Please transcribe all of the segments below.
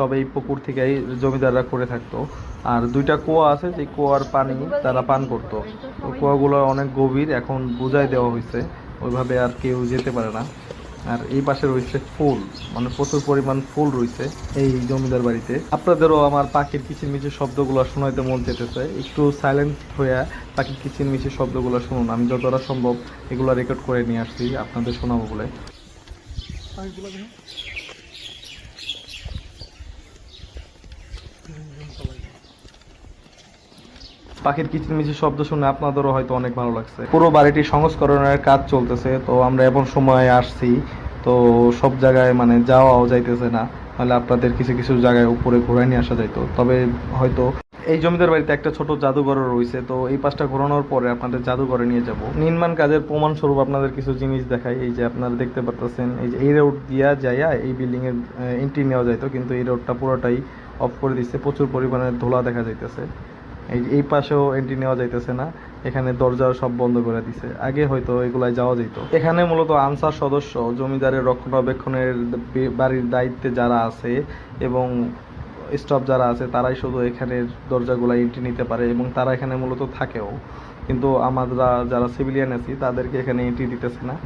সব এই পুকুর থেকেই জমিদাররা করে থাকতো। আর দুইটা কুয়া আছে যে কুয়ার পানি তারা পান করতো। কুয়াগুলো অনেক গভীর, এখন বুঝাই দেওয়া হয়েছে। ওইভাবে আর কেউ যেতে পারে না। আর এই পাশে রয়েছে ফুল মানে প্রচুর পরিমাণ ফুল রয়েছে এই জমিদার বাড়িতে। আপনাদেরও আমার পাখির কিচিরমিচির শব্দগুলো শোনাইতে মন চেতেছে। একটু সাইলেন্ট হয়ে পাখির কিচিরমিচির শব্দগুলো শুনুন। আমি যতটা সম্ভব এগুলো রেকর্ড করে নিয়ে আসছি, আপনাদের শোনাবো বলে। পাখির কিচিরমিচির শব্দ শুনে আপনাদেরও হয়তো অনেক ভালো লাগছে। পুরো বাড়িটি সংস্করণের কাজ চলতেছে, তো আমরা এমন সময় আসছি, তো সব জায়গায় মানে যাওয়াও যাইতেছে না। তাহলে আপনাদের কিছু কিছু জায়গায় উপরে ঘোরায় নিয়ে আসা যাইতো। তবে হয়তো এই জমিদার বাড়িতে একটা ছোট জাদুঘরও রয়েছে, তো এই পাশটা ঘোরানোর পরে আপনাদের জাদুঘরে নিয়ে যাব। নির্মাণ কাজের প্রমাণ স্বরূপ আপনাদের কিছু জিনিস দেখাই। এই যে আপনারা দেখতে পাচ্ছেন এই যে এই রোড দিয়া যাইয়া এই বিল্ডিং এর এন্ট্রি নেওয়া যাইতো, কিন্তু এই রোডটা পুরোটাই অফ করে দিচ্ছে। প্রচুর পরিমাণে ধোলা দেখা যাইতেছে। এই এই পাশেও এন্ট্রি নেওয়া যাইতেছে না, এখানে দরজা সব বন্ধ করে দিছে। আগে হয়তো এগুলাই যাওয়া যেত এখানে মূলত আনসার সদস্য, জমিদারের রক্ষণাবেক্ষণের বাড়ির দায়িত্বে যারা আছে এবং স্টাফ যারা আছে, তারাই শুধু এখানের দরজাগুলো এন্ট্রি নিতে পারে এবং তারা এখানে মূলত থাকেও। কিন্তু আমরা যারা সিভিলিয়ান আছি, তাদেরকে এখানে এন্ট্রি দিতেছে না।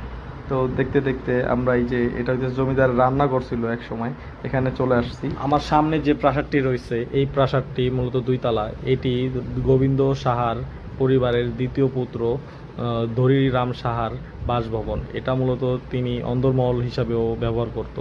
তো দেখতে দেখতে আমরা এই যে, এটা হচ্ছে জমিদার রান্না করছিল এক সময় এখানে চলে আসছি। আমার সামনে যে প্রাসাদটি রয়েছে, এই প্রাসাদটি মূলত দুইতলা। এটি গোবিন্দ সাহার পরিবারের দ্বিতীয় পুত্র ধরিরাম সাহার বাসভবন। এটা মূলত তিনি অন্দরমহল হিসাবেও ব্যবহার করত।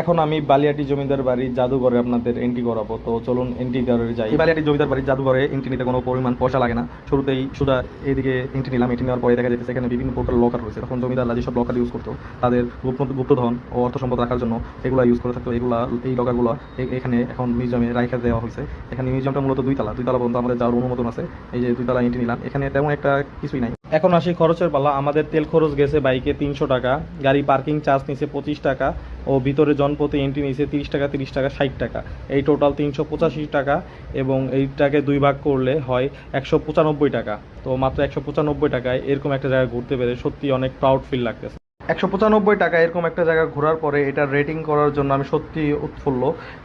এখন আমি বালিয়াটি জমিদার বাড়ির জাদুঘরে আপনাদের এন্ট্রি করাবো। তো চলুন এন্ট্রি ঘরে যাই। বালিয়াটি জমিদার বাড়ির জাদুঘরে এন্ট্রি নিতে কোনো পরিমাণ পয়সা লাগে না। শুরুতেই সুদা এদিকে এন্ট্রি নিলাম। এন্ট্রি নেওয়ার পরে দেখা যাচ্ছে এখানে বিভিন্ন প্রকার লকার রয়েছে। তখন জমিদাররা যেসব লকার ইউজ করতো, তাদের গুপ্ত গুপ্তধন ও অর্থ সম্পদ রাখার জন্য এগুলো ইউজ করে থাকতো। এগুলা, এই লকারগুলো এখানে এখন মিউজিয়ামে রাখা দেওয়া হয়েছে। এখানে মিউজিয়ামটা মূলত দুইতলা দুইতলা পর্যন্ত আমাদের যাওয়ার অনুমোদন আছে। এই যে দুইতলা এন্ট্রি নিলাম। এখানে তেমন একটা কিছুই নাই। এখন আসি খরচের পালা। আমাদের তেল খরচ গেছে বাইকে তিনশো টাকা, গাড়ি পার্কিং চার্জ নিছে পঁচিশ টাকা। ও ভিতরে জনপ্রতি এন্ট্রি নিছে তিরিশ টাকা তিরিশ টাকা, ষাট টাকা। এই টোটাল তিনশো পঁচাশি টাকা এবং এইটাকে দুই ভাগ করলে হয় একশো পঁচানব্বই টাকা। তো মাত্র একশো পঁচানব্বই টাকায় এরকম একটা জায়গায় ঘুরতে পেরে সত্যি অনেক প্রাউড ফিল লাগতেছে। একশো পঁচানব্বই টাকা এরকম একটা জায়গা ঘোরার পরে এটার রেটিং করার জন্য আমি সত্যি উৎফুল্ল।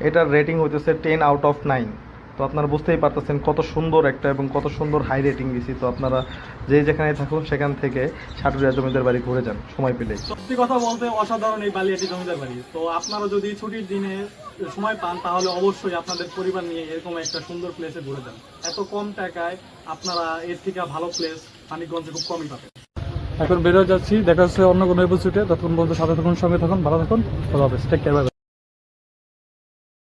এটার রেটিং হইতেছে টেন আউট অফ নাইন তো আপনারা বুঝতেই পারতেছেন কত সুন্দর একটা এবং কত সুন্দর হাই রেটিং দিছি। তো আপনারা যে যেখানে থাকুন সেখান থেকে সাটুরিয়া জমিদার বাড়ি ঘুরে যান সময় পেলে সত্যি কথা বলতে অসাধারণ এই বালিয়াটি জমিদার বাড়ি। তো আপনারা যদি ছুটির দিনে সময় পান তাহলে অবশ্যই আপনাদের পরিবার নিয়ে এরকম একটা সুন্দর প্লেসে ঘুরে যান। এত কম টাকায় আপনারা এর থেকে ভালো প্লেস মানিকগঞ্জে খুব কমই পাবেন। এখন বেরোয় যাচ্ছি দেখা যাচ্ছে অন্য কোনো এপিসোডে ততক্ষণ পর্যন্ত সাথে থাকুন সঙ্গে থাকুন ভালো থাকুন। ভালো হবে টেক কেয়ার